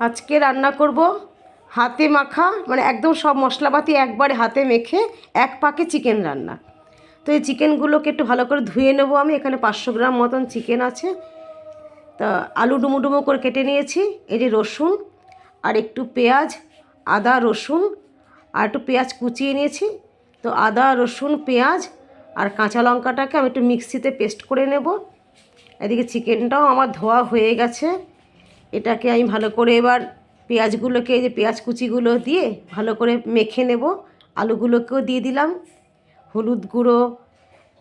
আজকে রান্না করব হাতে মাখা মানে একদম সব মশলাপাতি একবারে হাতে মেখে এক পাকে চিকেন রান্না। তো এই চিকেনগুলোকে একটু ভালো করে ধুয়ে নেব আমি, এখানে পাঁচশো গ্রাম মতন চিকেন আছে। তা আলু ডুমো ডুমো করে কেটে নিয়েছি, এই যে রসুন আর একটু পেঁয়াজ, আদা, রসুন আর একটু পেঁয়াজ কুচিয়ে নিয়েছি। তো আদা, রসুন, পেঁয়াজ আর কাঁচা লঙ্কাটাকে আমি একটু মিক্সিতে পেস্ট করে নেব। এদিকে চিকেনটাও আমার ধোয়া হয়ে গেছে। এটাকে আমি ভালো করে এবার পেঁয়াজগুলোকে যে পেঁয়াজ কুচিগুলো দিয়ে ভালো করে মেখে নেব। আলুগুলোকেও দিয়ে দিলাম। হলুদ গুঁড়ো,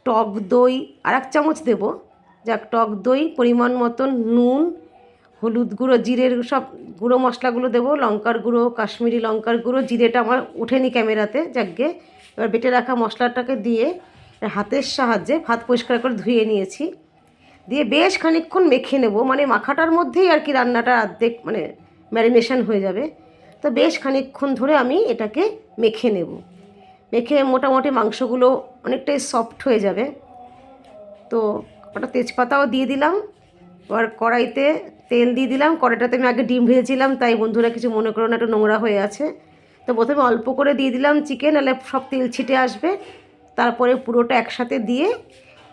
টক দই, আর এক চামচ দেবো। যাক, টক দই, পরিমাণ মতন নুন, হলুদ গুঁড়ো, জিরের সব গুঁড়ো মশলাগুলো দেবো। লঙ্কার গুঁড়ো, কাশ্মীরি লঙ্কার গুঁড়ো, জিরেটা আমার ওঠেনি ক্যামেরাতে। যাকগে, এবার বেটে রাখা মশলাটাকে দিয়ে হাতের সাহায্যে ভাত পরিষ্কার করে ধুয়ে নিয়েছি। দিয়ে বেশ খানিকক্ষণ মেখে নেব। মানে মাখাটার মধ্যেই আর কি রান্নাটা অর্ধেক মানে ম্যারিনেশন হয়ে যাবে। তো বেশ খানিকক্ষণ ধরে আমি এটাকে মেখে নেব। মেখে মোটামুটি মাংসগুলো অনেকটাই সফট হয়ে যাবে। তো ওটা তেজপাতাও দিয়ে দিলাম। এবার কড়াইতে তেল দিয়ে দিলাম। কড়াইটাতে আমি আগে ডিম ভেজেছিলাম, তাই বন্ধুরা কিছু মনে করো না, একটু নোংরা হয়ে আছে। তো প্রথমে অল্প করে দিয়ে দিলাম চিকেন, নাহলে সব তেল ছিটে আসবে। তারপরে পুরোটা একসাথে দিয়ে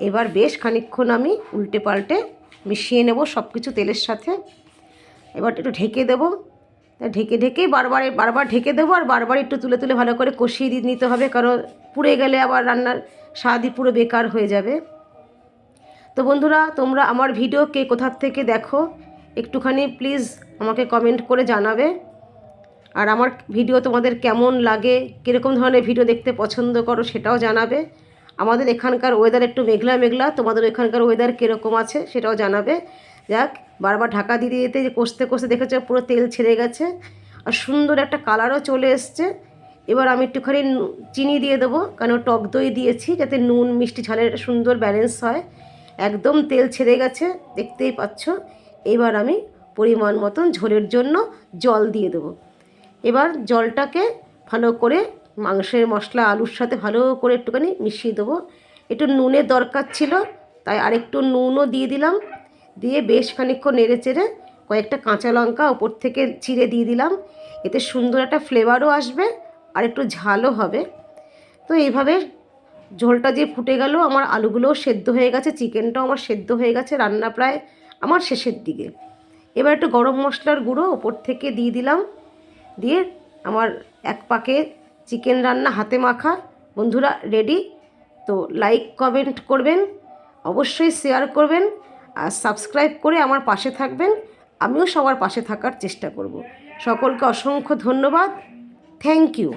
এবার বেশ খানিকক্ষণ আমি উল্টে পাল্টে মিশিয়ে নেব সব কিছু তেলের সাথে। এবার একটু ঢেকে দেবো। ঢেকে ঢেকেই বারবার বারবার ঢেকে দেবো আর বারবার একটু তুলে তুলে ভালো করে কষিয়ে দিয়ে নিতে হবে, কারণ পুড়ে গেলে আবার রান্নার স্বাদই পুরো বেকার হয়ে যাবে। তো বন্ধুরা, তোমরা আমার ভিডিও কে কোথার থেকে দেখো, একটুখানি প্লিজ আমাকে কমেন্ট করে জানাবে। আর আমার ভিডিও তোমাদের কেমন লাগে, কীরকম ধরনের ভিডিও দেখতে পছন্দ করো সেটাও জানাবে। আমাদের এখানকার ওয়েদার একটু মেঘলা মেঘলা, তোমাদের এখানকার ওয়েদার কীরকম আছে সেটাও জানাবে। যাক, বারবার ঢাকা দিয়ে দিতে যে কষতে কষতে দেখেছ পুরো তেল ছেড়ে গেছে আর সুন্দর একটা কালারও চলে এসছে। এবার আমি একটুখানি চিনি দিয়ে দেবো, কারণ টক দই দিয়েছি যাতে নুন, মিষ্টি, ঝালের সুন্দর ব্যালেন্স হয়। একদম তেল ছেড়ে গেছে, দেখতেই পাচ্ছ। এবার আমি পরিমাণ মতন ঝোলের জন্য জল দিয়ে দেবো। এবার জলটাকে ভালো করে মাংসের মশলা, আলুর সাথে ভালো করে একটুখানি মিশিয়ে দেবো। একটু নুনের দরকার ছিল, তাই আরেকটু নুনও দিয়ে দিলাম। দিয়ে বেশ খানিকক্ষণ নেড়ে চেড়ে কয়েকটা কাঁচা লঙ্কা ওপর থেকে চিড়ে দিয়ে দিলাম। এতে সুন্দর একটা ফ্লেভারও আসবে আর একটু ঝালও হবে। তো এইভাবে ঝোলটা যে ফুটে গেল, আমার আলুগুলোও সেদ্ধ হয়ে গেছে, চিকেনটাও আমার সেদ্ধ হয়ে গেছে, রান্না প্রায় আমার শেষের দিকে। এবার একটু গরম মশলার গুঁড়ো ওপর থেকে দিয়ে দিলাম। দিয়ে আমার এক পাকে চিকেন রান্না হাতে মাখা বন্ধুরা রেডি তো লাইক কমেন্ট করবেন, অবশ্যই শেয়ার করবেন, আর সাবস্ক্রাইব করে আমার পাশে থাকবেন। আমিও সবার পাশে থাকার চেষ্টা করব। সকলকে অসংখ্য ধন্যবাদ। Thank you